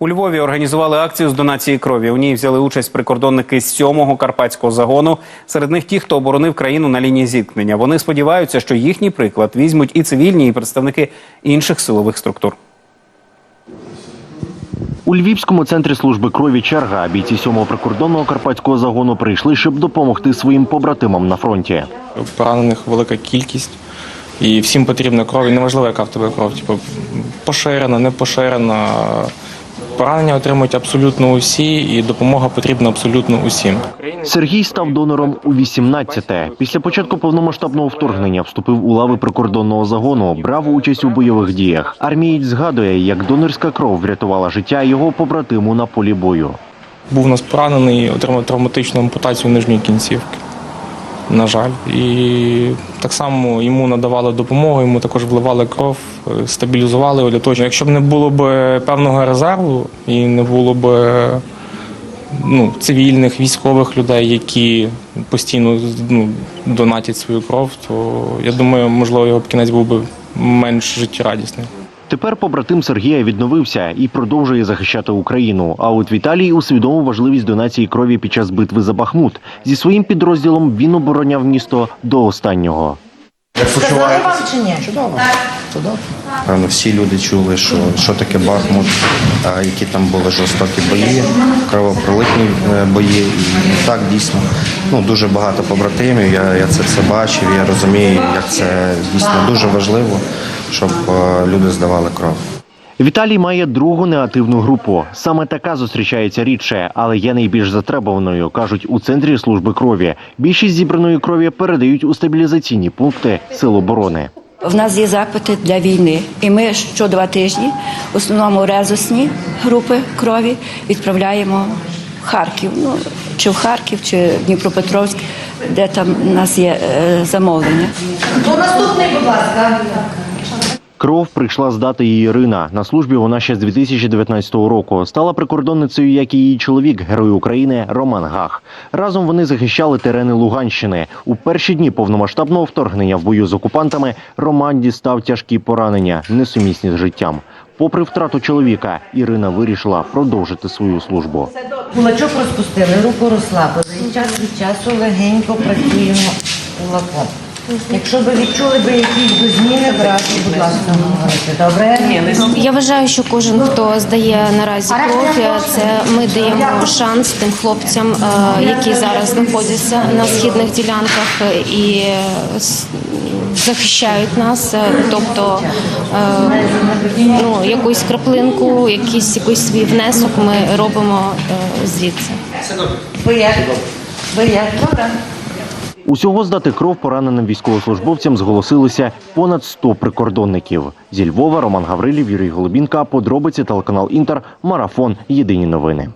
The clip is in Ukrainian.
У Львові організували акцію з донації крові. У ній взяли участь прикордонники з 7-го карпатського загону. Серед них ті, хто оборонив країну на лінії зіткнення. Вони сподіваються, що їхній приклад візьмуть і цивільні, і представники інших силових структур. У Львівському центрі служби крові черга бійці 7-го прикордонного карпатського загону прийшли, щоб допомогти своїм побратимам на фронті. поранених велика кількість, і всім потрібна кров. І неважливо, яка в тебе кров, типу, поширена, не поширена. Поранення отримують абсолютно усі, і допомога потрібна абсолютно усім. Сергій став донором у 18-те. Після початку повномасштабного вторгнення вступив у лави прикордонного загону, брав участь у бойових діях. Армієць згадує, як донорська кров врятувала життя його побратиму на полі бою. Був у нас поранений, отримав травматичну ампутацію нижньої кінцівки. На жаль, і так само йому надавали допомогу, йому також вливали кров, е, стабілізували що якщо б не було б певного резерву і не було б ну, цивільних військових людей, які постійно ну, донатять свою кров, то я думаю, можливо, його б кінець був би менш життєрадісний. Тепер побратим Сергія відновився і продовжує захищати Україну. А от Віталій усвідомив важливість донації крові під час битви за Бахмут. Зі своїм підрозділом він обороняв місто до останнього. Сказали вам чи ні? Певно, всі люди чули, що, що таке Бахмут, а які там були жорстокі бої, кровопролитні е, бої. І так дійсно ну, дуже багато побратимів. Я, я це все бачив, я розумію, як це дійсно дуже важливо, щоб е, люди здавали кров. Віталій має другу негативну групу. Саме така зустрічається рідше, але є найбільш затребуваною, кажуть у центрі служби крові. Більшість зібраної крові передають у стабілізаційні пункти Сил оборони. В нас є запити для війни, і ми що два тижні, в основному резусні групи крові, відправляємо в Харків. Ну чи в Харків, чи в Дніпропетровськ, де там у нас є е, замовлення. Хто наступний, будь ласка? Кров прийшла здати її Ірина. На службі вона ще з 2019 року. Стала прикордонницею, як і її чоловік, герой України Роман Гах. Разом вони захищали терени Луганщини. У перші дні повномасштабного вторгнення в бою з окупантами Роман дістав тяжкі поранення, несумісні з життям. Попри втрату чоловіка, Ірина вирішила продовжити свою службу. Кулачок розпустили, руку розслабили. Час від часу легенько працюємо кулаком. Якщо ви відчули би якісь зміни, зразу, будь ласка, говорите. Добре? Я вважаю, що кожен, хто здає наразі кров, це ми даємо шанс тим хлопцям, е, які зараз знаходяться на східних ділянках і е, с- захищають нас. Е, Тобто е, ну, якусь краплинку, якийсь якийсь свій внесок ми робимо е, звідси. Ви як? Ви як? Добре. Усього здати кров пораненим військовослужбовцям зголосилися понад 100 прикордонників. Зі Львова Роман Гаврилів, Юрій Голубінка. Подробиці телеканал Інтер. Марафон. Єдині новини.